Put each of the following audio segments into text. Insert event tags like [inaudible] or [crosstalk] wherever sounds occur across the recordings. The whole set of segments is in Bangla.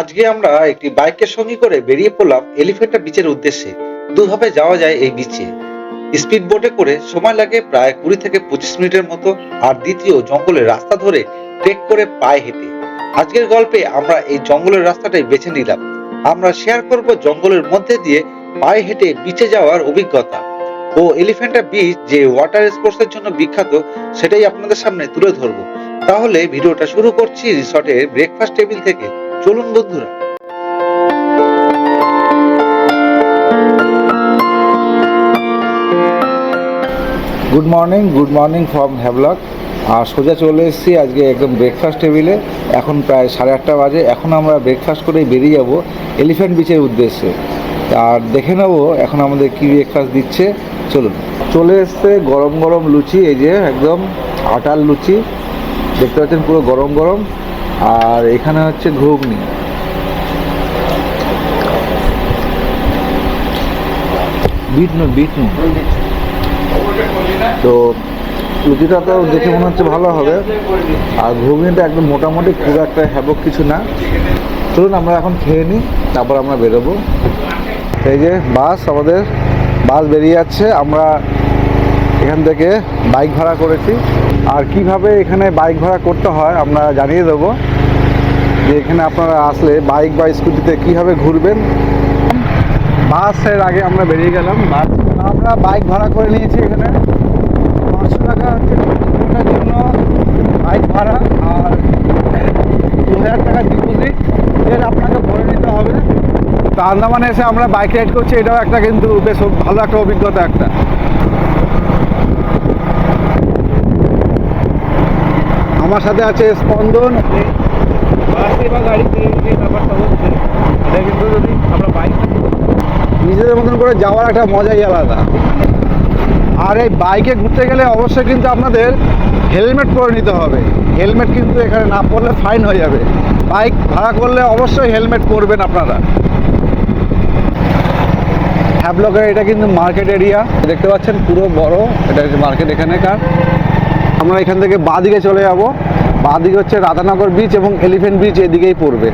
আজকে আমরা একটি বাইকের সঙ্গে করে বেরিয়ে পড়লাম এলিফেন্টা বিচের উদ্দেশ্যে। দুভাবে যাওয়া যায় এই বিচে। স্পিড বোটে করে সময় লাগে প্রায় কুড়ি থেকে পঁচিশ মিনিটের মতো আর দ্বিতীয় জঙ্গলের রাস্তা ধরে ট্রেক করে পায়ে হেঁটে। আজকের গল্পে আমরা এই জঙ্গলের রাস্তাটাই বেছে নিলাম। আমরা শেয়ার করব জঙ্গলের মধ্যে দিয়ে পায়ে হেঁটে বিচে যাওয়ার অভিজ্ঞতা। ও এলিফেন্টা বিচ যে ওয়াটার স্পোর্টস এর জন্য বিখ্যাত, সেটাই আপনাদের সামনে তুলে ধরবো। তাহলে ভিডিওটা শুরু করছি রিসর্টের ব্রেকফাস্ট টেবিল থেকে। চলুন বন্ধুরা। Good morning good morning from Havelock আর সোজা চলে এসেছি আজকে একদম ব্রেকফাস্ট টেবিলে এখন প্রায় সাড়ে আটটা বাজে। এখন আমরা ব্রেকফাস্ট করে বেরিয়ে যাব এলিফ্যান্ট বিচের উদ্দেশ্যে। আর দেখে নেব এখন আমাদের কী ব্রেকফাস্ট দিচ্ছে। চলুন। চলে এসছে গরম গরম লুচি, এই যে একদম আটার লুচি। দেখতে পাচ্ছেন পুরো গরম গরম। আর এখানে হচ্ছে ঘুগনি। তো লুচিটা তো দেখে মনে হচ্ছে ভালো হবে। আর ঘুগনিটা একদম মোটামুটি খুব একটা হ্যাবক কিছু না। চলুন আমরা এখন খেয়ে নিই, তারপর আমরা বেরোবো। এই যে বাস, আমাদের বাস বেরিয়ে যাচ্ছে। আমরা এখান থেকে বাইক ভাড়া করেছি। আর কীভাবে এখানে বাইক ভাড়া করতে হয় আমরা জানিয়ে দেবো যে এখানে আপনারা আসলে বাইক বা স্কুটিতে কীভাবে ঘুরবেন। বাসের আগে আমরা বেরিয়ে গেলাম। বাস আমরা বাইক ভাড়া করে নিয়েছি এখানে। পাঁচশো টাকা হচ্ছে কিলোমিটার জন্য বাইক ভাড়া আর দু হাজার টাকা ডিপোজিট এর আপনাকে ভরে নিতে হবে। তো আন্দামানে এসে আমরা বাইক রাইড করছি। এটাও একটা কিন্তু বেশ ভালো একটা অভিজ্ঞতা একটা। আমার সাথে আছে স্পন্দন বাসে বা ব্যাপারটা নিজেদের মতন করে যাওয়ার একটা মজাই আলাদা। আর এই বাইকে ঘুরতে গেলে অবশ্যই কিন্তু আপনাদের হেলমেট পরে নিতে হবে। হেলমেট কিন্তু এখানে না পরলে ফাইন হয়ে যাবে। বাইক ভাড়া করলে অবশ্যই হেলমেট পরবেন আপনারা। হ্যাবলকের এটা কিন্তু মার্কেট এরিয়া দেখতে পাচ্ছেন পুরো বড়। এটা মার্কেট এখানেকার। আমরা এখান থেকে বাঁদিকে চলে যাব। বাঁদিকে হচ্ছে রাধানগর বিচ এবং এলিফেন্ট বিচ এদিকেই পড়বে।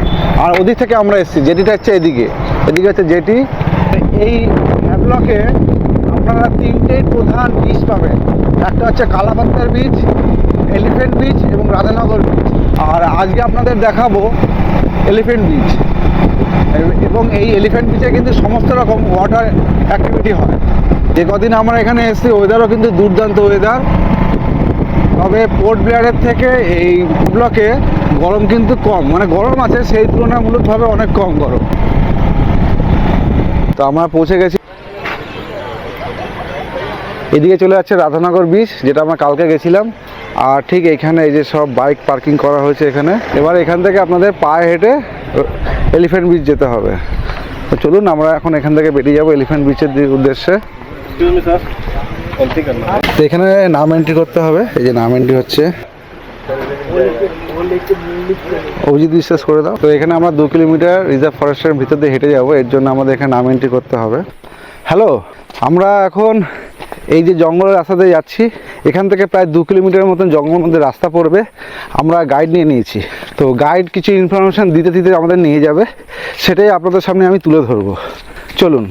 আর ওদিক থেকে আমরা এসেছি জেটিটা হচ্ছে এদিকে। এদিকে হচ্ছে জেটি এই হ্যাবলকে আপনারা তিনটেই প্রধান বিচ পাবেন। একটা হচ্ছে কালাপাত্তার বিচ এলিফেন্ট বিচ এবং রাধানগর বিচ আর আজকে আপনাদের দেখাবো এলিফেন্ট বিচ এবং এই এলিফ্যান্ট বিচে কিন্তু সমস্ত রকম ওয়াটার অ্যাক্টিভিটি হয়। যে কদিন আমরা এখানে এসেছি ওয়েদারও কিন্তু দুর্দান্ত ওয়েদার তবে পোর্ট ব্লেয়ারের থেকে এই ব্লকে গরম কিন্তু কম। মানে গরম আছে, সেই তুলনামূলকভাবে অনেক কম গরম। তো আমরা পৌঁছে গেছি। এদিকে চলে যাচ্ছে রাধানগর বিচ যেটা আমরা কালকে গেছিলাম। আর ঠিক এখানে এই যে সব বাইক পার্কিং করা হয়েছে এখানে। এবার এখান থেকে আপনাদের পায়ে হেঁটে এলিফ্যান্ট বিচ যেতে হবে। তো চলুন, আমরা এখন এখান থেকে বেরিয়ে যাব এলিফ্যান্ট বিচের উদ্দেশ্যে। এখানে নাম এন্ট্রি করতে হবে। এই যে নাম এন্ট্রি হচ্ছে। অভিজিৎ বিশ্বাস করে দাও। তো এখানে আমরা দু কিলোমিটার রিজার্ভ ফরেস্টের ভিতর দিয়ে হেঁটে যাব। এর জন্য আমাদের এখানে নাম এন্ট্রি করতে হবে। হ্যালো আমরা এখন এই যে জঙ্গলের রাস্তা দিয়ে যাচ্ছি, এখান থেকে প্রায় দু কিলোমিটার মতন জঙ্গল মধ্যে রাস্তা পড়বে। আমরা গাইড নিয়ে নিয়েছি। তো গাইড কিছু ইনফরমেশান দিতে দিতে আমাদের নিয়ে যাবে। সেটাই আপনাদের সামনে আমি তুলে ধরবো। চলুন।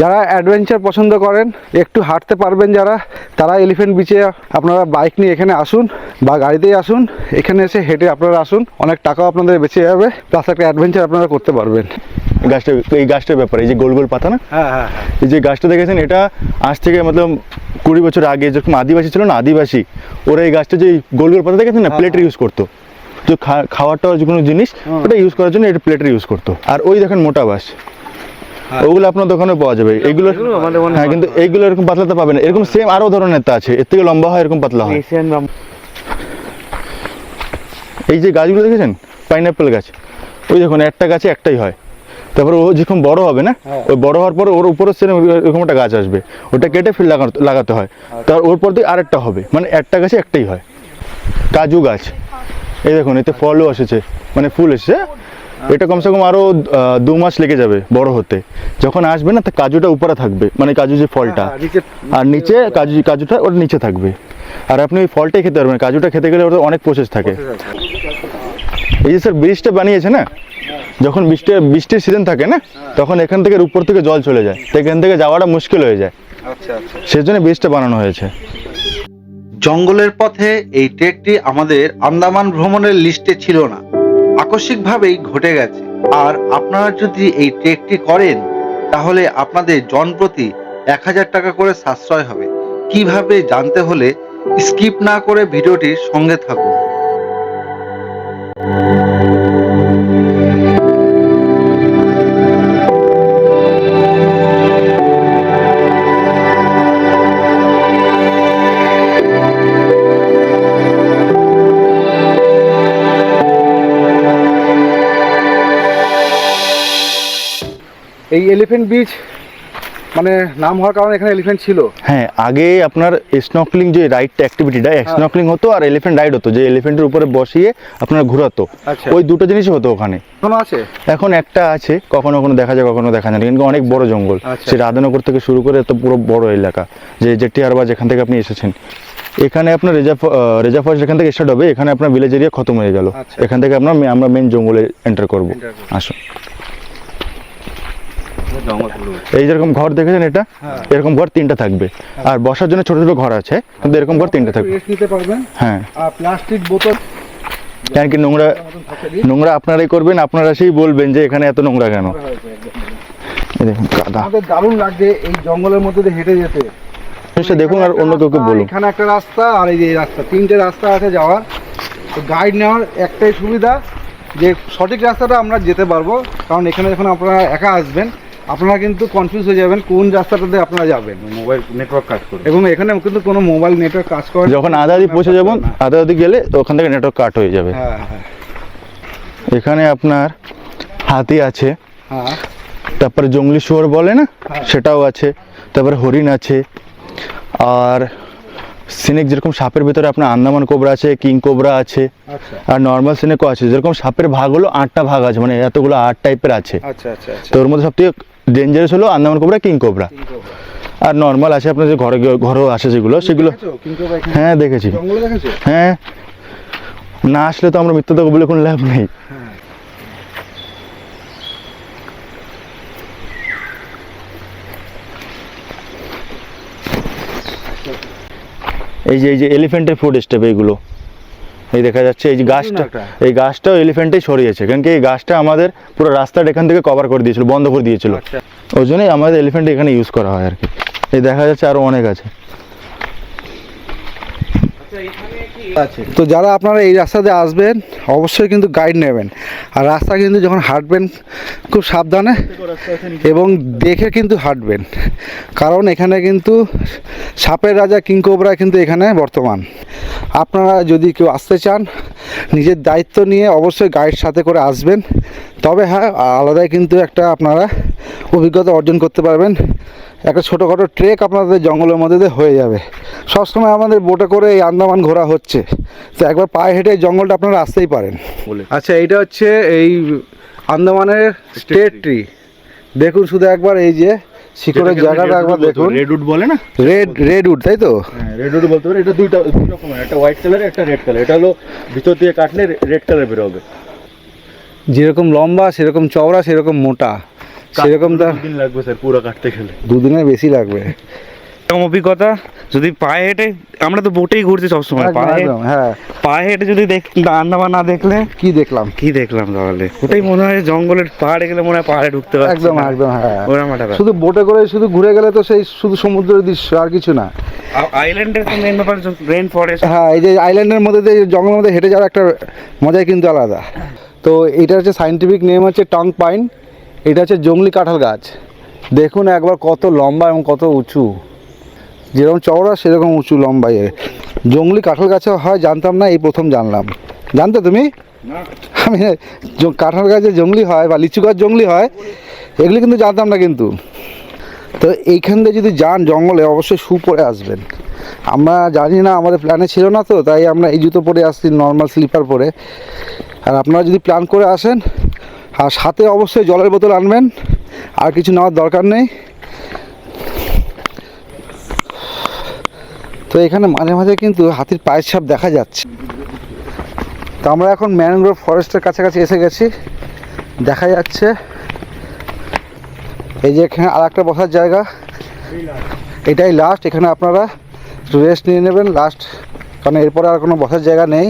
যারা অ্যাডভেঞ্চার পছন্দ করেন একটু হাঁটতে পারবেন যারা তারা এলিফ্যান্ট বিচে আপনারা বাইক নিয়ে এখানে আসুন বা গাড়িতেই আসুন এখানে এসে হেঁটে আপনারা আসুন অনেক টাকাও আপনাদের বেঁচে যাবে প্লাস একটা অ্যাডভেঞ্চার আপনারা করতে পারবেন। গাছটা এই গাছটার ব্যাপারে এই যে গোল গোল পাতা না? হ্যাঁ হ্যাঁ এই যে গাছটা দেখেছেন এটা আজ থেকে মতলব কুড়ি বছর আগে যেরকম আদিবাসী ছিল না আদিবাসী ওরা এই গাছটা যে গোল গোল পাতা দেখেছেন না হ্যাঁ, প্লেটের ইউজ করতো। তো খাওয়ারটা যে কোনো জিনিস ওটা ইউজ করার জন্য এটা প্লেটের ইউজ করতো। আর ওই দেখেন মোটা বাস। হ্যাঁ। ওগুলো আপনার দোকানে পাওয়া যাবে। এগুলো হ্যাঁ কিন্তু এইগুলো এরকম পাতলাতে পাবেন এরকম সেম আরও ধরনের তা আছে। এর থেকে লম্বা হয় এরকম পাতলা হয়। এই যে গাছগুলো দেখেছেন? পাইনাপেল গাছ। ওই দেখুন একটা গাছে একটাই হয়। তারপরে ও যখন বড় হবে না হ্যাঁ। ওই বড় হওয়ার পরে ওর উপরে সেরকম এরকম একটা গাছ আসবে। ওটা কেটে ফির লাগাতে লাগাতে হয়। তার ওর পর দিয়ে আরেকটা হবে। মানে একটা গাছে একটাই হয়। কাজু গাছ। এই দেখুন এতে ফলও এসেছে। মানে ফুল এসেছে। এটা কমসে কম আরও দু মাস লেগে যাবে বড় হতে। যখন আসবে না তা কাজুটা উপরে থাকবে মানে কাজু যে ফলটা। হ্যাঁ, আর নিচে কাজু কাজুটা ওর নিচে থাকবে। আর আপনি ওই ফলটাই খেতে পারবেন কাজুটা খেতে গেলে ওটা অনেক প্রসেস থাকে। এই যে স্যার ব্রিজটা বানিয়েছে না যখন বৃষ্টি বৃষ্টির সিজন থাকে না তখন এখান থেকে উপর থেকে জল চলে যায়। তো এখান থেকে যাওয়াটা মুশকিল হয়ে যায়। আচ্ছা আচ্ছা। সেজন্য ব্রিজটা বানানো হয়েছে। জঙ্গলের পথে এই ট্রেকটি আমাদের আন্দামান ভ্রমণের লিস্টে ছিল না। আকস্মিকভাবেই ঘটে গেছে। আর আপনারা যদি এই ট্রেকটি করেন, তাহলে আপনাদের জনপ্রতি এক হাজার টাকা করে সাশ্রয় হবে। কীভাবে জানতে হলে স্কিপ না করে ভিডিওটির সঙ্গে থাকুন। এই এলিফেন্ট বিচ মানে নাম হওয়ার কারণে এখানে এলিফেন্ট ছিল। হ্যাঁ আগে আপনার স্নকলিং যে রাইডটা অ্যাক্টিভিটিটা স্নকলিং হতো আর এলিফেন্ট রাইড হতো যে এলিফেন্টের উপরে বসিয়ে আপনার ঘোরাতো। আচ্ছা। ওই দুটো জিনিসই হতো ওখানে। এখনও আছে? এখন একটা আছে কখনো কখনো দেখা যায় কখনো দেখা যায় কিন্তু অনেক বড় জঙ্গল। আচ্ছা। সে রাধানগর থেকে শুরু করে এত পুরো বড় এলাকা যে জেটিয়ার বা যেখান থেকে আপনি এসেছেন। এখানে আপনার রেজার্ভ রেজার্ভ ফরেস্ট এখান থেকে স্টার্ট হবে এখানে আপনার ভিলেজ এরিয়া খতম হয়ে গেল। আচ্ছা। এখান থেকে আপনার আমরা মেন জঙ্গলে এন্টার করব। আসুন। এই যেরকম ঘর দেখেছেন এটা? হ্যাঁ। এরকম ঘর তিনটা থাকবে। আর বসার জন্য ছোট ছোট ঘর আছে কিন্তু এরকম ঘর তিনটা থাকবে। নিতে পারবেন? হ্যাঁ। আর প্লাস্টিক বোতল? কেন কি নোংরা দিয়ে নোংরা আপনারাই করবেন আপনারা সেই বলবেন যে এখানে এত নোংরা কেন? দেখুন কাদা। আমাদের দারুণ লাগছে এই জঙ্গলের মধ্যে দিয়ে হেঁটে যেতে। জিনিসটা দেখুন আর অন্য কাউকে বলুন। এখানে একটা রাস্তা আর এই যে রাস্তা তিনটে রাস্তা আছে যাওয়ার। তো গাইড নেওয়ার একটাই সুবিধা যে সঠিক রাস্তাটা আমরা যেতে পারব কারণ এখানে যখন আপনারা একা আসবেন আপনারা কিন্তু কনফিউজ হয়ে যাবেন কোন রাস্তাটাতে আপনারা যাবেন। মোবাইল নেটওয়ার্ক কাজ করে এবং এখানে কিন্তু কোনো মোবাইল নেটওয়ার্ক কাজ করে। যখন আদাদি পৌঁছে যাবেন আদাদি গেলে তো ওখান থেকে নেটওয়ার্ক কাট হয়ে যাবে। হ্যাঁ হ্যাঁ। এখানে আপনার হাতি আছে। হ্যাঁ। তারপরে জঙ্গলি শুয়োর বলে না। সেটাও আছে। তারপরে হরিণ আছে। আর সিনেক যেরকম সাপের ভিতরে আপনার আন্দামান কোবরা আছে কিং কোবরা আছে আচ্ছা। আর নর্মাল সিনেকও আছে। যেরকম সাপের ভাগ হলো আটটা ভাগ আছে মানে এতগুলো আট টাইপের আছে। আচ্ছা আচ্ছা। তো ওর মধ্যে সবথেকে ডেঞ্জারাস হলো আন্দামান কোবরা কিং কোবরা আর নর্মাল আছে আপনার যে ঘরে ঘরেও আসে যেগুলো সেগুলো হ্যাঁ দেখেছি। হ্যাঁ। না আসলে তো আমরা দেবো বলে কোনো লাভ নেই। এই যে এই যে এলিফ্যান্টের ফুড স্টেপ এইগুলো এই দেখা যাচ্ছে এই যে গাছটা এই গাছটাও এলিফ্যান্টেই সরিয়েছে কারণ কি এই গাছটা আমাদের পুরো রাস্তাটা এখান থেকে কভার করে দিয়েছিল বন্ধ করে দিয়েছিল। আচ্ছা। ওই জন্যই আমাদের এলিফ্যান্ট এখানে ইউজ করা হয় আর কি। এই দেখা যাচ্ছে আরও অনেক আছে। তো যারা আপনারা এই রাস্তা দিয়ে আসবেন, অবশ্যই কিন্তু গাইড নেবেন। আর রাস্তা কিন্তু যখন হাঁটবেন, খুব সাবধানে এবং দেখে কিন্তু হাঁটবেন। কারণ এখানে কিন্তু সাপের রাজা কিংকোবরা কিন্তু এখানে বর্তমান। আপনারা যদি কেউ আসতে চান, নিজের দায়িত্ব নিয়ে অবশ্যই গাইড সাথে করে আসবেন। তবে হ্যাঁ আলাদাই কিন্তু একটা আপনারা অভিজ্ঞতা অর্জন করতে পারবেন। একটা ছোটোখাটো ট্রেক আপনাদের জঙ্গলের মধ্যে দিয়ে হয়ে যাবে। সবসময় আমাদের বোটে করে এই আন্দামান ঘোরা হচ্ছে। তো একবার পায়ে হেঁটে জঙ্গলটা আপনারা আসতেই পারেন। আচ্ছা এইটা হচ্ছে এই আন্দামানের স্টেট ট্রি দেখুন শুধু একবার এই যে শিকড়ের জায়গাটা একবার দেখুন। রেডউড বলে না? রেড রেড উড তাই তো? হ্যাঁ রেডউড বলতে পারে এটা দুইটা দুই রকমের একটা হোয়াইট কালার একটা রেড কালার এটা হলো ভিতর দিয়ে কাটলে রেড কালার বেরোবে। যেরকম লম্বা সেরকম চওড়া সেরকম মোটা। সেরকম দিন লাগবে স্যার পুরো কাটতে গেলে। দুদিনের বেশি লাগবে। এরকম অভিজ্ঞতা যদি পায়ে হেঁটে আমরা তো বোটেই ঘুরছি সবসময় পায়ে হ্যাঁ। পায়ে হেঁটে যদি দেখ আন্দামান না দেখলে কি দেখলাম? কি দেখলাম তাহলে? ওটাই মনে হয় জঙ্গলের পাহাড়ে গেলে মনে হয় পাহাড়ে ঢুকতে পারছি একদম একদম হ্যাঁ। শুধু বোটে করে শুধু ঘুরে গেলে তো সেই শুধু সমুদ্রের দৃশ্য আর কিছু না। আইল্যান্ডের তো মেন ব্যাপার রেন ফরেস্ট হ্যাঁ এই যে আইল্যান্ডের মধ্যে দিয়ে জঙ্গলের মধ্যে হেঁটে যাওয়ার একটা মজাই কিন্তু আলাদা। তো এটা হচ্ছে সাইন্টিফিক নেম হচ্ছে টং পাইন এটা হচ্ছে জংলি কাঁঠাল গাছ। দেখুন একবার কত লম্বা এবং কত উঁচু। যেরকম চওড়া সেরকম উঁচু লম্বা এ। জংলি কাঁঠাল গাছে হয় জানতাম না এই প্রথম জানলাম। জানতো তুমি? আমি কাঁঠাল গাছে জংলি হয় বা লিচু গাছ জংলি হয় এগুলি কিন্তু জানতাম না কিন্তু। তো এইখান দিয়ে যদি যান জঙ্গলে অবশ্যই শু পরে আসবেন। আমরা জানি না আমাদের প্ল্যানে ছিল না তো তাই আমরা এই জুতো পরে আসছি নর্মাল স্লিপার পরে। আর আপনারা যদি প্ল্যান করে আসেন আর সাথে অবশ্যই জলের বোতল আনবেন, আর কিছু নেওয়ার দরকার নেই। তো এখানে মাঝে মাঝে কিন্তু হাতির পায়ের ছাপ দেখা যাচ্ছে। তো আমরা এখন ম্যানগ্রোভ ফরেস্টের কাছাকাছি এসে গেছি। দেখা যাচ্ছে এই যে এখানে আর একটা বসার জায়গা। এটাই লাস্ট এখানে আপনারা রেস্ট নিয়ে নেবেন। লাস্ট কারণ এরপরে আর কোনো বসার জায়গা নেই।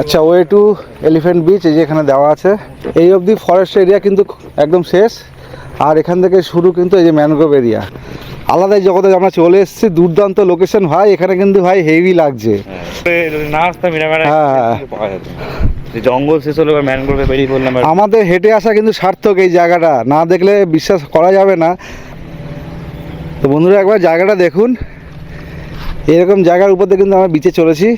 আচ্ছা ওয়ে টু এলিফ্যান্ট বিচ এই যে এখানে দেওয়া আছে। এই অবধি ফরেস্ট এরিয়া কিন্তু একদম শেষ। আর এখান থেকে শুরু কিন্তু এই যে ম্যানগ্রোভ এরিয়া আলাদাই জগতে আমরা চলে এসেছি দুর্দান্ত লোকেশন ভাই এখানে কিন্তু ভাই হেভি লাগছে। হ্যাঁ, হ্যাঁ। কিছু পাওয়া যেত না। যে জঙ্গল শেষ হলো ম্যানগ্রোভে বেরিয়ে পড়লাম আমাদের হেঁটে আসা কিন্তু সার্থক এই জায়গাটা। না দেখলে বিশ্বাস করা যাবে না। তো বন্ধুরা একবার জায়গাটা দেখুন। এরকম জায়গার উপর দিয়ে কিন্তু আমরা বিচে চলেছি।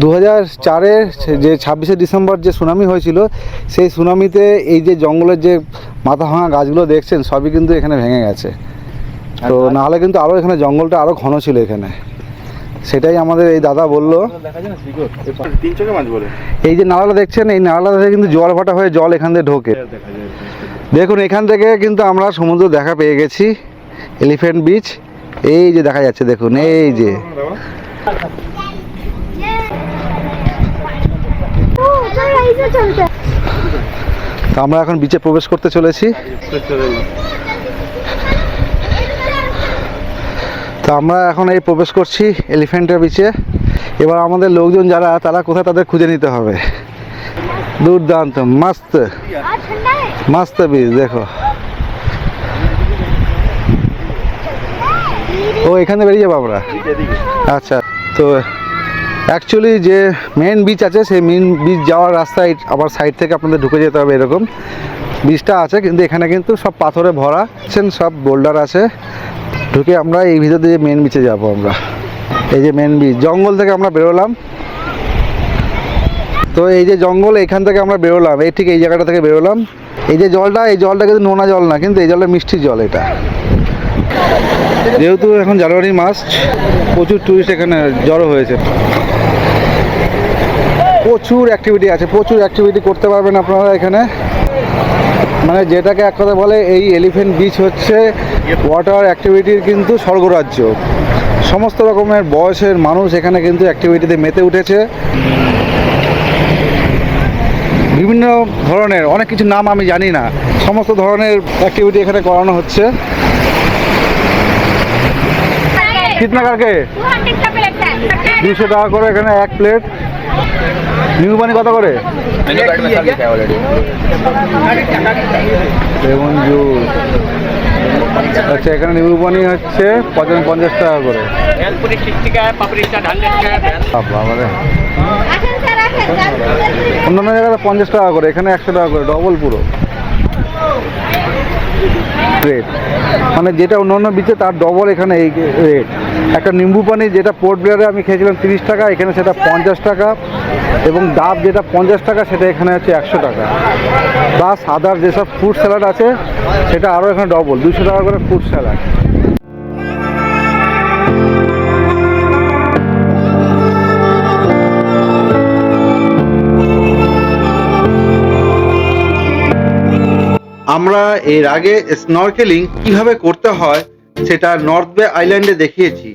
দু হাজার চারের যে ছাব্বিশে ডিসেম্বর যে সুনামি হয়েছিল সেই সুনামিতে এই যে জঙ্গলের যে মাথা ভাঙা গাছগুলো দেখছেন সবই কিন্তু এখানে ভেঙে গেছে। তো নাহলে কিন্তু আরও এখানে জঙ্গলটা আরও ঘন ছিল এখানে। সেটাই আমাদের এই দাদা বলল। তিন চোখে মাছ বলে। এই যে নালাটা দেখছেন এই নালাটা কিন্তু জল ভাটা হয়ে জল এখান থেকে ঢোকে দেখুন এখান থেকে কিন্তু আমরা সমুদ্র দেখা পেয়ে গেছি এলিফ্যান্ট বিচ। এই যে দেখা যাচ্ছে দেখুন এই যে চলতে তো আমরা এখন বিচে প্রবেশ করতে চলেছি। তো আমরা এখন এই প্রবেশ করছি এলিফ্যান্টের বিচে এবার আমাদের লোকজন যারা, তারা কোথায় তাদের খুঁজে নিতে হবে। দুর্দান্ত, মস্ত মস্ত বিচ দেখো। ও, এখানে বেরিয়ে যাব আমরা? আচ্ছা তো অ্যাকচুয়ালি যে মেন বিচ আছে, সেই মেন বিচ যাওয়ার রাস্তায় আবার সাইড থেকে আপনাদের ঢুকে যেতে হবে এরকম। বিচটা আছে, কিন্তু এখানে কিন্তু সব পাথরে ভরা। সব বোল্ডার আছে। ঢুকে আমরা এই ভিতর দিয়ে মেন বিচে যাব আমরা। এই যে মেন বিচ জঙ্গল থেকে আমরা বেরোলাম। তো এই যে জঙ্গল, এখান থেকে আমরা বেরোলাম। এই ঠিক এই জায়গাটা থেকে বেরোলাম। এই যে জলটা, এই জলটা কিন্তু নোনা জল না, কিন্তু এই জলটা মিষ্টি জল এটা। যেহেতু এখন জানুয়ারি মাস, প্রচুর টুরিস্ট এখানে জড়ো হয়েছে। প্রচুর অ্যাক্টিভিটি আছে প্রচুর অ্যাক্টিভিটি করতে পারবেন আপনারা এখানে। মানে যেটাকে এক কথা বলে এই এলিফেন্ট বিচ হচ্ছে ওয়াটার অ্যাক্টিভিটির কিন্তু স্বর্গরাজ্য। সমস্ত রকমের বয়সের মানুষ এখানে কিন্তু অ্যাক্টিভিটিতে মেতে উঠেছে। বিভিন্ন ধরনের অনেক কিছু নাম আমি জানি না। সমস্ত ধরনের অ্যাক্টিভিটি এখানে করানো হচ্ছে। কিতনা দুশো টাকা করে এখানে এক প্লেট নিউ পানি কত করে? Lemon juice. আচ্ছা এখানে নিউ পানি হচ্ছে পঞ্চাশ পঞ্চাশ টাকা করে। অন্যান্য জায়গায় পঞ্চাশ টাকা করে এখানে একশো টাকা করে ডবল পুরো। রেট মানে যেটা অন্যান্য বিচে তার ডবল এখানে এই রেট একটা নিম্বু পানি যেটা পোর্ট ব্লেয়ারে আমি খেয়েছিলাম তিরিশ টাকা এখানে সেটা পঞ্চাশ টাকা। এবং ডাব যেটা পঞ্চাশ টাকা, সেটা এখানে হচ্ছে একশো টাকা। প্লাস আদার যেসব ফ্রুট স্যালাড আছে, সেটা আরও এখানে ডবল দুশো টাকা করে ফ্রুট স্যালাড আমরা এর আগে স্নরকেলিং কীভাবে করতে হয়, সেটা নর্থ বে আইল্যান্ডে দেখিয়েছি।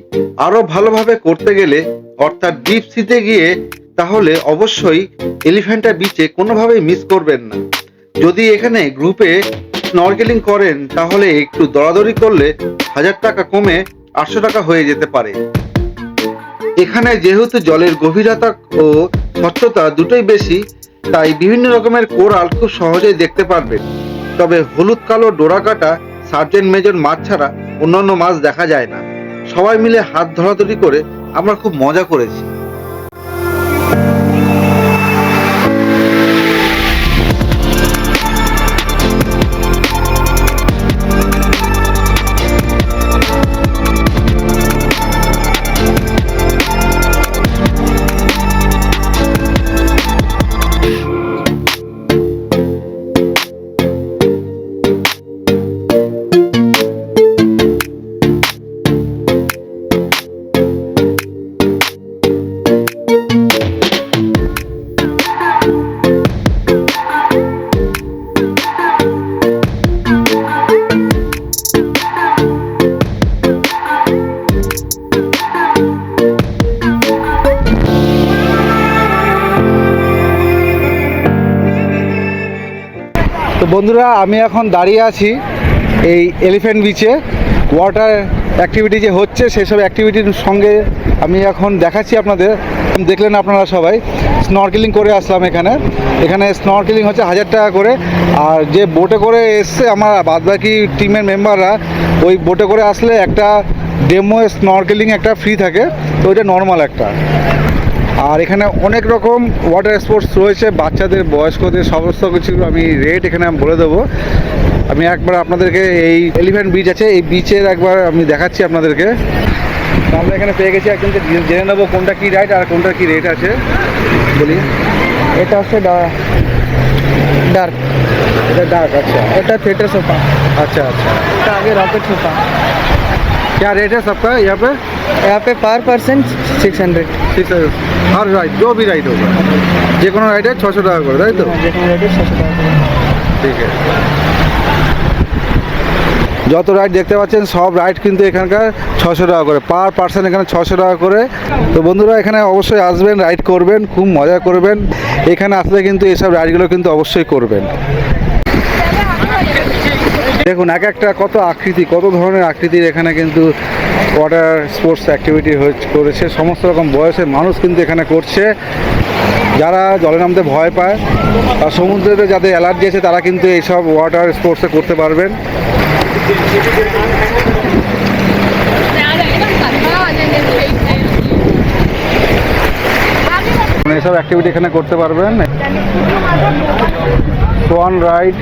আরও ভালোভাবে করতে গেলে, অর্থাৎ ডিপ সিতে গিয়ে তাহলে অবশ্যই এলিফ্যান্টা বিচে কোনোভাবেই মিস করবেন না। যদি এখানে গ্রুপে স্নরকেলিং করেন, তাহলে একটু দরাদরি করলে হাজার টাকা কমে আটশো টাকা হয়ে যেতে পারে। এখানে যেহেতু জলের গভীরতা ও স্বচ্ছতা দুটোই বেশি, তাই বিভিন্ন রকমের কোরাল খুব সহজেই দেখতে পারবেন। তবে হলুদ কালো ডোরা কাটা সার্জেন্ট মেজর মাছ ছাড়া অন্যান্য মাছ দেখা যায় না। সবাই মিলে হাত ধরাধরি করে আমরা খুব মজা করেছি। আমি এখন দাঁড়িয়ে আছি এই এলিফ্যান্ট বিচে ওয়াটার অ্যাক্টিভিটি যে হচ্ছে, সেসব অ্যাক্টিভিটির সঙ্গে আমি এখন দেখাচ্ছি আপনাদের। দেখলেন আপনারা সবাই স্নরকেলিং করে আসলাম এখানে। এখানে স্নরকেলিং হচ্ছে হাজার টাকা করে। আর যে বোটে করে এসছে আমার বাদবাকি টিমের মেম্বাররা ওই বোটে করে আসলে একটা ডেমো স্নরকেলিং একটা ফ্রি থাকে। তো ওইটা নর্মাল একটা। আর এখানে অনেক রকম ওয়াটার স্পোর্টস রয়েছে বাচ্চাদের বয়স্কদের সমস্ত কিছু আমি রেট এখানে আমি বলে দেবো আমি একবার আপনাদেরকে এই এলিফ্যান্ট বিচ আছে এই বিচের একবার আমি দেখাচ্ছি আপনাদেরকে তো আমরা এখানে পেয়ে গেছি একজনকে জে- জেনে নেবো কোনটা কী রাইট আর কোনটা কী রেট আছে বলি এটা হচ্ছে ডার্ক এটা ডার্ক अच्छा এটা থিয়েটার সোফা अच्छा अच्छा এটা আগে রকেট সোফা क्या रेट है सबका यहाँ पे यहाँ पे पर पर्सन सिक्स हंड्रेड সিক্স আর রাইড জবি রাইড হবে যে কোনো রাইডে ছশো টাকা করে তাই তো? হ্যাঁ, যে কোনো রাইডে টাকা ঠিক আছে। যত রাইড দেখতে পাচ্ছেন সব রাইড কিন্তু এখানকার ছশো টাকা করে। পার পার্সন এখানে ছশো টাকা করে। তো বন্ধুরা এখানে অবশ্যই আসবেন রাইড করবেন খুব মজা করবেন। এখানে আসলে কিন্তু এসব রাইডগুলো কিন্তু অবশ্যই করবেন। দেখুন, এক একটা কত আকৃতি, কত ধরনের আকৃতির এখানে কিন্তু ওয়াটার স্পোর্টস অ্যাক্টিভিটি করেছে। সমস্ত রকম বয়সের মানুষ কিন্তু এখানে করছে। যারা জলে নামতে ভয় পায় আর সমুদ্রেতে যাদের অ্যালার্জি আছে, তারা কিন্তু এইসব ওয়াটার স্পোর্টসে করতে পারবেন। মানে এইসব অ্যাক্টিভিটি এখানে করতে পারবেন। সোয়ান রাইড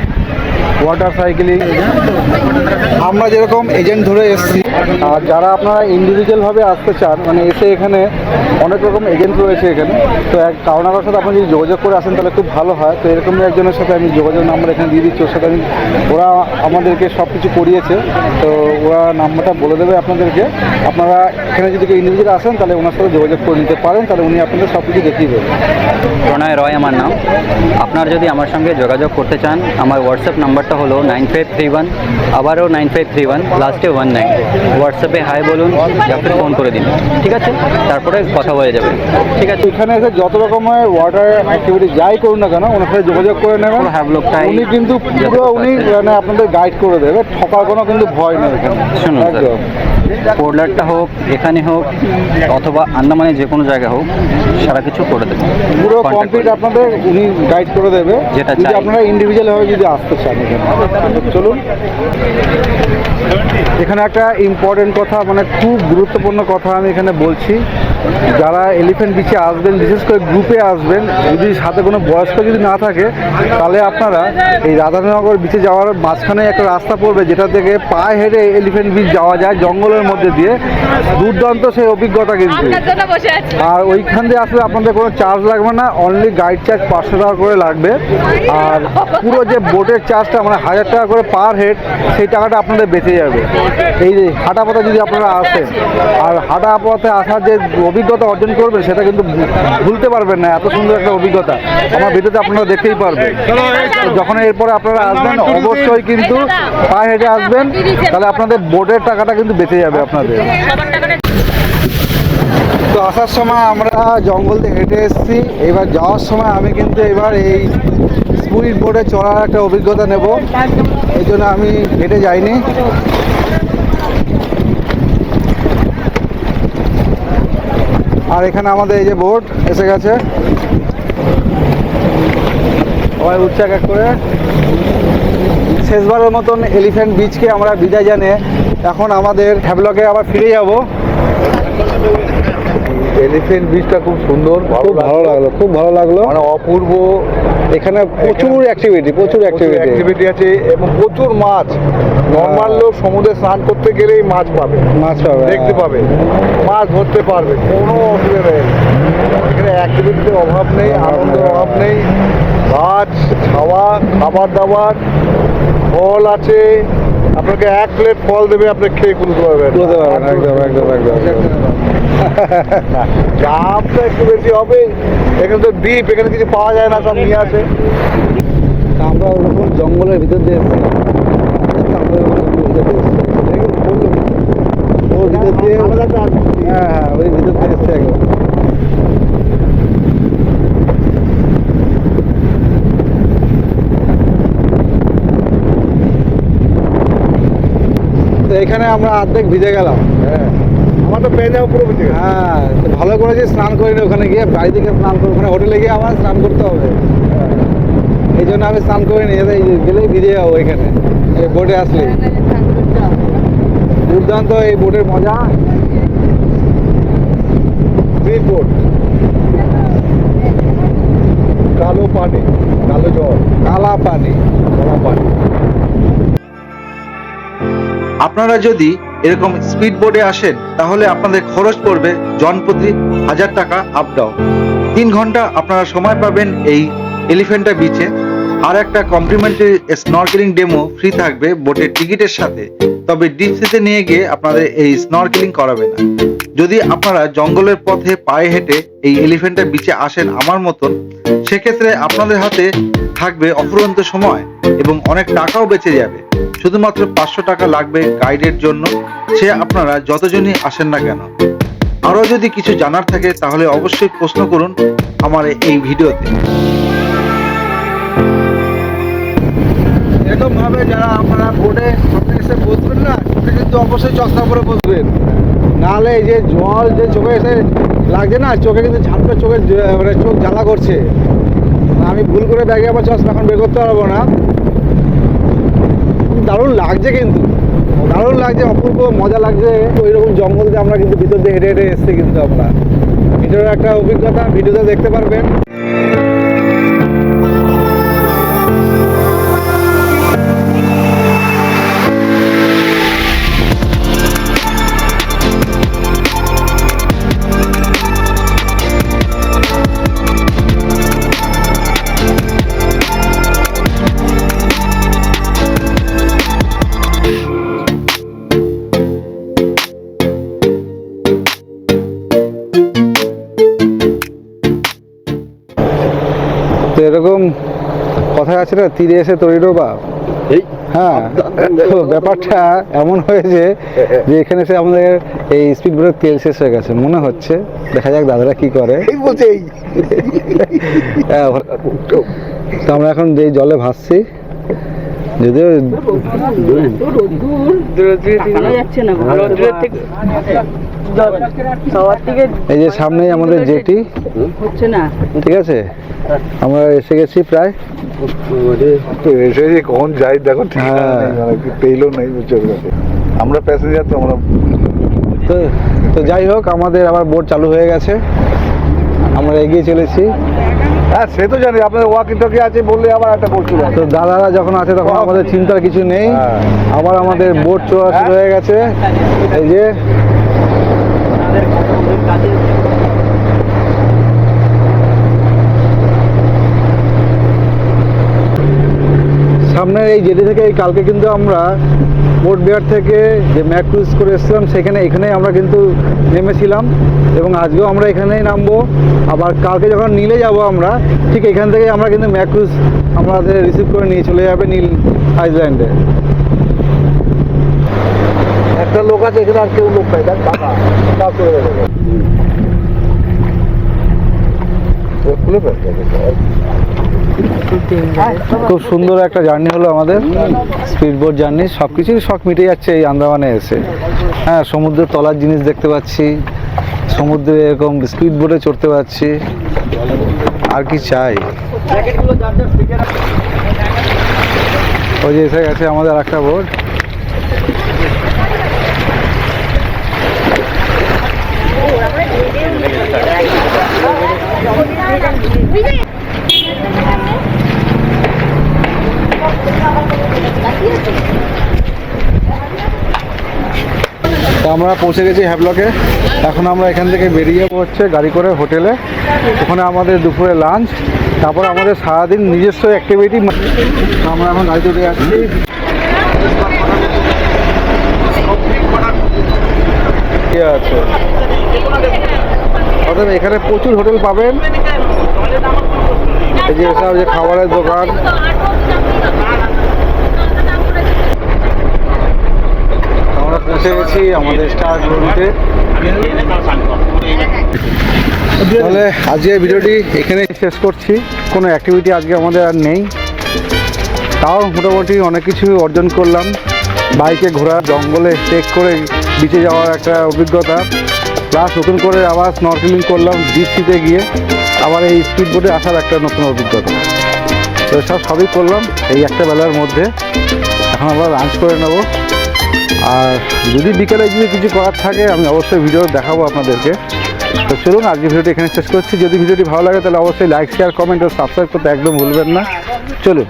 ওয়াটার সাইকেলিং আমরা যেরকম এজেন্ট ধরে এসেছি। আর যারা আপনারা ইন্ডিভিজুয়ালভাবে আসতে চান মানে এসে এখানে অনেক রকম এজেন্ট রয়েছে এখানে। তো এক কারোনার সাথে আপনি যদি যোগাযোগ করে আসেন তাহলে খুব ভালো হয়। তো এরকমই একজনের সাথে আমি যোগাযোগ নাম্বার এখানে দিয়ে দিচ্ছি। ওর সাথে আমি ওরা আমাদেরকে সব কিছু করিয়েছে। তো ওরা নাম্বারটা বলে দেবে আপনাদেরকে। আপনারা এখানে যদি কেউ ইন্ডিভিজুয়াল আসেন তাহলে ওনার সাথে যোগাযোগ করে নিতে পারেন। তাহলে উনি আপনাদের সব কিছু দেখিয়ে দেবেন প্রণয় রয় আমার নাম। আপনার যদি আমার সঙ্গে যোগাযোগ করতে চান আমার হোয়াটসঅ্যাপ নাম্বারটা হলো নাইন ফাইভ থ্রি ওয়ান আবারও নাইন ফাইভ থ্রি ওয়ান লাস্টে ওয়ান নাইন হোয়াটসঅ্যাপে হাই বলুন যাকে ফোন করে দিন। ঠিক আছে? তারপরে কথা হয়ে যাবে। ঠিক আছে এখানে এসে যত রকমের ওয়াটার অ্যাক্টিভিটি যাই করুন না কেন ওনার সাথে যোগাযোগ করে নেবেন। হ্যাভলকটাই উনি কিন্তু পুরো উনি মানে আপনাদের গাইড করে দেবে ঠকার কোনো কিন্তু ভয় নেই এখানে। শুনুন। একদম। হোক এখানে হোক অথবা আন্দামানে যে কোনো জায়গা হোক সারা কিছু করে দেবে। পুরো কমপ্লিট আপনাদের উনি গাইড করে দেবে। যেটা যদি চাই। আপনারা ইন্ডিভিজুয়াল ভাবে যদি আসতে চান চলুন। এখানে একটা ইম্পর্টেন্ট কথা মানে খুব গুরুত্বপূর্ণ কথা আমি এখানে বলছি। যারা এলিফ্যান্ট বিচে আসবেন বিশেষ করে গ্রুপে আসবেন যদি সাথে কোনো বয়স্ক যদি না থাকে তাহলে আপনারা এই রাধানগর বিচে যাওয়ার মাঝখানে একটা রাস্তা পড়বে যেটা থেকে পায়ে হেঁটে এলিফ্যান্ট বিচ যাওয়া যায় জঙ্গলের মধ্যে দিয়ে। দুর্দান্ত সেই অভিজ্ঞতা কিন্তু। আর ওইখান দিয়ে আসলে আপনাদের কোনো চার্জ লাগবে না অনলি গাইড চার্জ পাঁচশো টাকা করে লাগবে। আর পুরো যে বোটের চার্জটা মানে হাজার টাকা করে পার হেড সেই টাকাটা আপনাদের বেঁচে যাবে এই যে হাঁটা পথে যদি আপনারা আসেন, আর হাঁটা পথে আসার যে অভিজ্ঞতা অর্জন করবেন, সেটা কিন্তু ভুলতে পারবেন না, এত সুন্দর একটা অভিজ্ঞতা। আমার ভিডিওতে আপনারা দেখতেই পারবেন। যখন এরপরে আপনারা আসবেন, অবশ্যই কিন্তু পায়ে হেঁটে আসবেন, তাহলে আপনাদের বোর্ডের টাকাটা কিন্তু বেঁচে যাবে আপনাদের। তো আসার সময় আমরা জঙ্গল থেকে হেঁটে এসেছি। এবার যাওয়ার সময় আমি কিন্তু এবার এই স্পিড বোর্ডে চড়ার একটা অভিজ্ঞতা নেব। এই জন্য আমি হেঁটে যাইনি। আর এখানে আমাদের এই যে বোট এসে গেছে। সবাই উঠছে এক করে। শেষবারের মতন এলিফ্যান্ট বিচকে আমরা বিদায় জানিয়ে এখন আমাদের হ্যাভলকে আবার ফিরে যাব। এলিফেন্ট বীজটা খুব সুন্দর খুব ভালো লাগল। খুব ভালো লাগল। মানে অপূর্ব। এখানে প্রচুর অ্যাক্টিভিটি প্রচুর অ্যাক্টিভিটি অ্যাক্টিভিটি আছে এবং প্রচুর মাছ। নর্মাল লোক সমুদ্রে স্নান করতে গেলেই মাছ পাবে। মাছ পাবে দেখতে পাবে। মাছ ধরতে পারবে কোনো অসুবিধা নেই। এখানে অ্যাক্টিভিটির অভাব নেই আনন্দের অভাব নেই। গাছ খাওয়া খাবার দাবার ফল আছে। আপনাকে এক প্লেট ফল দেবে আপনি খেয়ে কুলতে পারবেন। তুলতে পারবেন একদম একদম একদম [laughs] দামটা একটু বেশি হবে। এখানে তো দ্বীপ এখানে কিছু পাওয়া যায় না সব নিয়ে আসে। আমরা ওরকম জঙ্গলের ভিতর দিয়ে এসেছি। ওর ভিতর দিয়ে হ্যাঁ হ্যাঁ। ওই ভিতর দিয়ে এসছে একদম। তো এখানে আমরা অর্ধেক ভিজে গেলাম। হ্যাঁ। আমার তো পেয়ে যাব পুরো বুঝে হ্যাঁ তো ভালো করেছি স্নান করিনি ওখানে গিয়ে বাড়ি থেকে স্নান করে ওখানে হোটেলে গিয়ে আমার স্নান করতে হবে। এই জন্য আমি স্নান করিনি যাতে গেলেই ভিজে যাব এখানে এই বোটে আসলে দুর্দান্ত এই বোটের মজা। বোট কালো পানি কালো জল। কালা পানি। কালা পানি। আপনারা যদি এরকম স্পিড বোর্ডে আসেন, তাহলে আপনাদের খরচ পড়বে জনপ্রতি হাজার টাকা আপ ডাউন তিন ঘণ্টা আপনারা সময় পাবেন এই এলিফেন্টা বিচে আর একটা কমপ্লিমেন্টারি স্নরকেলিং ডেমো ফ্রি থাকবে বোটের টিকিটের সাথে। তবে ডিপ সিতে নিয়ে গিয়ে আপনাদের এই স্নরকেলিং করাবে না। যদি আপনারা জঙ্গলের পথে পায়ে হেঁটে এই এলিফেন্টা বিচে আসেন আমার মতন, সেক্ষেত্রে আপনাদের হাতে থাকবে অফুরন্ত সময়। এবং অনেক টাকাও বেঁচে যাবে। শুধুমাত্র পাঁচশো টাকা লাগবে গাইডের জন্য। সে আপনারা যতজনই আসেন না কেন। আরও যদি কিছু জানার থাকে, তাহলে অবশ্যই প্রশ্ন করুন আমার এই ভিডিওতে। এরকম ভাবে যারা আপনারা বোর্ডে সামনে এসে বসবেন না সেটা কিন্তু অবশ্যই চশমা পরে বসবেন। নাহলে যে জল যে চোখে এসে লাগছে না, চোখে কিন্তু ঝাপটা চোখে মানে চোখ জ্বালা করছে। আমি ভুল করে ব্যাগে আবার চশমা এখন বের করতে পারব না। দারুণ লাগছে কিন্তু। দারুণ লাগছে, অপূর্ব, মজা লাগছে। ওই রকম জঙ্গল দিয়ে আমরা কিন্তু ভিতর দিয়ে হেঁটে হেঁটে এসছি কিন্তু আমরা। ভিতরে একটা অভিজ্ঞতা, ভিডিওতে দেখতে পারবেন। আছে না তীরে এসে তৈরি বা? এই হ্যাঁ তো ব্যাপারটা এমন হয়েছে যে এখানে এসে আমাদের এই স্পিড বোটের তেল শেষ হয়ে গেছে মনে হচ্ছে। দেখা যাক দাদারা কি করে। হ্যাঁ, তো আমরা এখন যে জলে ভাসছি যদিও এই যে সামনেই আমাদের জেটি। হচ্ছে না ঠিক আছে? আমরা এসে গেছি প্রায়। এসে যে কখন যাই দেখো হ্যাঁ। পেইলো নাই আমরা প্যাসেঞ্জার তো আমরা তো তো যাই হোক আমাদের আবার বোট চালু হয়ে গেছে। আমরা এগিয়ে চলেছি। হ্যাঁ সে তো জানি আপনার ওয়াকি টকি আছে বললে আবার একটা বলছিল তো দাদারা যখন আছে তখন আমাদের চিন্তার কিছু নেই। হ্যাঁ। আবার আমাদের বোট চোরা শুরু হয়ে গেছে। এই যে সামনের এই জেটি থেকে এই কালকে কিন্তু আমরা পোর্ট বিহার থেকে যে ম্যাক ক্রুজ করে এসেছিলাম সেখানে এখানেই আমরা কিন্তু নেমেছিলাম এবং আজকেও আমরা এখানেই নামবো। আবার কালকে যখন নীলে যাব আমরা ঠিক এখান থেকে আমরা কিন্তু ম্যাক ক্রুজ আমাদের রিসিভ করে নিয়ে চলে যাবে নীল আইসল্যান্ডে। একটা লোক আছে এখানে আর কেউ লোক পাই দেখ খুলে ফেলতে খুব সুন্দর একটা জার্নি হলো আমাদের। স্পিড বোট জার্নি সব কিছুই শখ মিটে যাচ্ছে এই আন্দামানে এসে। হ্যাঁ সমুদ্রের তলার জিনিস দেখতে পাচ্ছি, সমুদ্রে এরকম স্পিড বোটে চড়তে পারছি। আর কি চাই? ওই যে এসে গেছে আমাদের একটা বোট। আমরা পৌঁছে গেছি হ্যাভলকে এখন আমরা এখান থেকে বেরিয়ে হচ্ছে গাড়ি করে হোটেলে। ওখানে আমাদের দুপুরে লাঞ্চ তারপর আমাদের সারাদিন নিজস্ব অ্যাক্টিভিটি আমরা এখন গাড়িতে উঠে যাচ্ছি। আছে। এখানে প্রচুর হোটেল পাবেন। এই যে যে খাবারের দোকান আমরা পৌঁছে গেছি আমাদের স্টার তাহলে আজকের ভিডিওটি এখানে শেষ করছি। কোনো অ্যাক্টিভিটি আজকে আমাদের আর নেই। তাও মোটামুটি অনেক কিছু অর্জন করলাম। বাইকে ঘোরা, জঙ্গলে ট্রেক করে বিচে যাওয়ার একটা অভিজ্ঞতা। প্লাস নতুন করে আবার স্নরকেলিং করলাম ডিপ সিতে গিয়ে। আবার এই স্পিড বোটে আসার একটা নতুন অভিজ্ঞতা। তো সব সবই করলাম এই একটা বেলার মধ্যে। এখন আবার লাঞ্চ করে নেব। আর যদি বিকেলে যদি কিছু করার থাকে, আমি অবশ্যই ভিডিও দেখাবো আপনাদেরকে। তো চলুন আজকে ভিডিওটি এখানে শেষ করছি। যদি ভিডিওটি ভালো লাগে, তাহলে অবশ্যই লাইক শেয়ার কমেন্ট ও সাবস্ক্রাইব করতে একদম ভুলবেন না। চলুন।